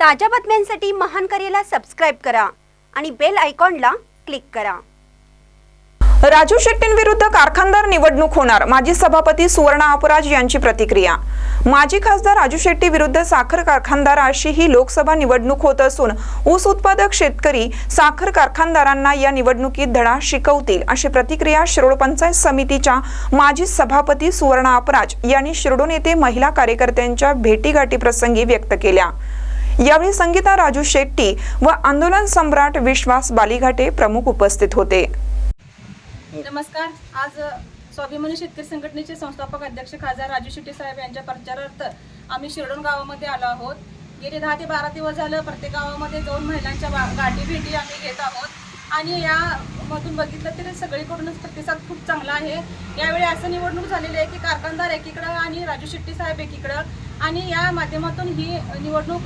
ताज्या बातम्यांसाठी महान करेला सबस्क्राईब करा आणि बेल आयकॉनला क्लिक करा. राजू शेट्टींविरुद्ध कारखानदार निवडणूक होणार माजी सभापती सुवर्णा अपराज यांची प्रतिक्रिया. माजी खासदार राजू शेट्टी विरुद्ध साखर कारखानदार अशी ही लोकसभा निवडणूक होत असून ऊस उत्पादक शेतकरी साखर कारखानदारांना या निवडणुकीत धडा शिकवतील अशी प्रतिक्रिया शिरोड पंचायत समितीच्या माजी सभापती सुवर्णा अपराज यांनी शिरडोन येथे महिला कार्यकर्त्यांच्या भेटीगाठी प्रसंगी व्यक्त केल्या. यावेळी संगीता राजू शेट्टी व आंदोलन सम्राट विश्वास बालिघाटे प्रमुख उपस्थित होते. नमस्कार. आज स्वाभिमानी शेतकरी संघटनेचे संस्थापक अध्यक्ष खासदार राजू शेट्टी साहेब यांच्या प्रचारार्थ आम्ही शिरडोन गावामध्ये आलो आहोत. गेले दहा ते बारा दिवस झालं प्रत्येक गावामध्ये दोन महिलांच्या बा- गाठी भेटी आम्ही घेत आहोत. आणि यामधून बघितलं तरी सगळीकडूनच प्रतिसाद खूप चांगला आहे. यावेळी असं निवडणूक झालेली आहे की कारखानदार एकीकडं आणि राजू शेट्टी साहेब एकीकडं. आणि या माध्यमातून ही निवडणूक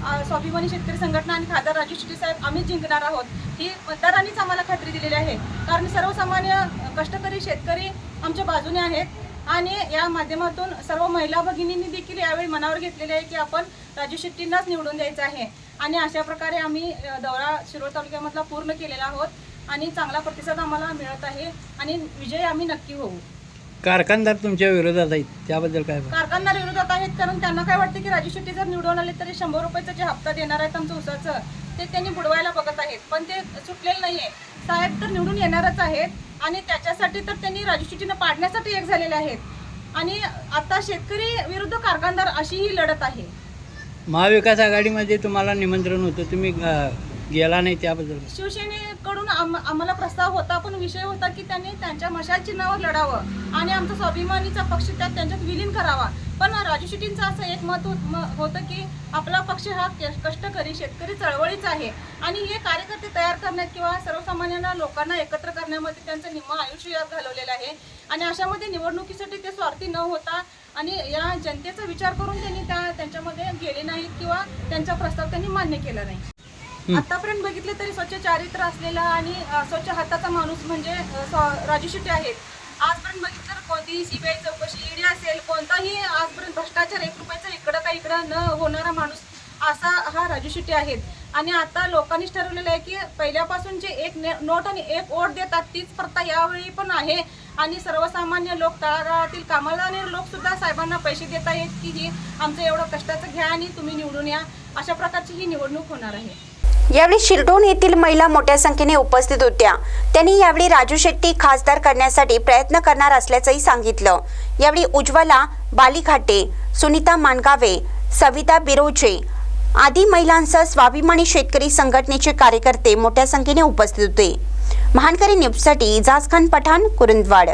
स्वाभिमानी शेतकरी संघटना आणि खासदार राजू शेट्टी साहेब आम्ही जिंकणार आहोत. ही मतदारांनीच आम्हाला खात्री दिलेली आहे. कारण सर्वसामान्य कष्टकरी शेतकरी आमच्या बाजूने आहेत. आणि या माध्यमातून सर्व महिला भगिनींनी देखील यावेळी मनावर घेतलेले आहे की आपण राजू शेट्टींनाच निवडून द्यायचं आहे. आणि अशा प्रकारे आम्ही दौरा शिरोळ तालुक्यामधला पूर्ण केलेला आहोत. आणि चांगला प्रतिसाद आम्हाला मिळत आहे. आणि विजय आम्ही नक्की होऊ. कारखानदार तुमच्या विरोधात आहेत त्याबद्दल काय? कारखानदार विरोधात आहेत कारण त्यांना काय वाटतं की राजू शेट्टी जर निवडून आले तरी शंभर रुपयाचा जे हप्ता देणार आहेत आमचं उसाचं ते त्यांनी बुडवायला बघत आहेत. पण ते सुटलेलं नाहीये. साहेब तर निवडून येणारच आहेत आणि त्याच्यासाठी तर त्यांनी राजू शेट्टीनं पाडण्यासाठी एक झालेले आहेत. आणि आता शेतकरी विरुद्ध कारखानदार अशी ही लढत आहे. महाविकास आघाडीमध्ये तुम्हाला निमंत्रण होतं तुम्ही अं, गेला नाही त्याबद्दल. शिवसेनेकडून आम आम्हाला प्रस्ताव होता पण विषय होता की त्यांनी त्यांच्या मशाल चिन्हावर लढावं आणि आमचा स्वाभिमानीचा पक्ष त्यात त्यांच्यात विलीन करावा. पण राजू शेट्टींचं असं एक मत म- होतं की आपला पक्ष हा कष्टकरी शेतकरी चळवळीचा आहे आणि हे कार्यकर्ते तयार करण्यात किंवा सर्वसामान्यांना लोकांना एकत्र करण्यामध्ये त्यांचं निम्म आयुष्य यात घालवलेलं आहे. आणि अशामध्ये निवडणुकीसाठी ते स्वार्थी न होता आणि या जनतेचा विचार करून त्यांनी त्या त्यांच्यामध्ये गेले नाहीत किंवा त्यांचा प्रस्ताव त्यांनी मान्य केला नाही. आतापर्यंत बघितलं तरी स्वच्छ चारित्र्य असलेला आणि स्वच्छ हाताचा माणूस म्हणजे राजू शेट्टी आहेत. आजपर्यंत बघितलं तर कोणतीही सीबीआय चौकशी ईडी असेल कोणताही आजपर्यंत भ्रष्टाचार एक रुपयाचा इकडं का इकडं न होणारा माणूस असा हा राजू शेट्टी आहेत. आणि आता लोकांनीच ठरवलेलं आहे की पहिल्यापासून जे एक ने- नोट आणि एक ओट देतात तीच प्रथा यावेळी पण आहे. आणि सर्वसामान्य लोक तळागाळातील कामाला आणि लोकसुद्धा साहेबांना पैसे देत आहेत की ही आमचं एवढं कष्टाचं घ्या आणि तुम्ही निवडून या. अशा प्रकारची ही निवडणूक होणार आहे. यावेळी शिरडोन येथील महिला मोठ्या संख्येने उपस्थित होत्या. त्यांनी यावेळी राजू शेट्टी खासदार करण्यासाठी प्रयत्न करणार असल्याचंही सांगितलं. यावेळी उज्ज्वला बालीघाटे सुनीता मानगावे सविता बिरोचे आदी महिलांसह स्वाभिमानी शेतकरी संघटनेचे कार्यकर्ते मोठ्या संख्येने उपस्थित होते. महानकरी न्यूजसाठी इजाज खान पठाण कुरुंदवाड.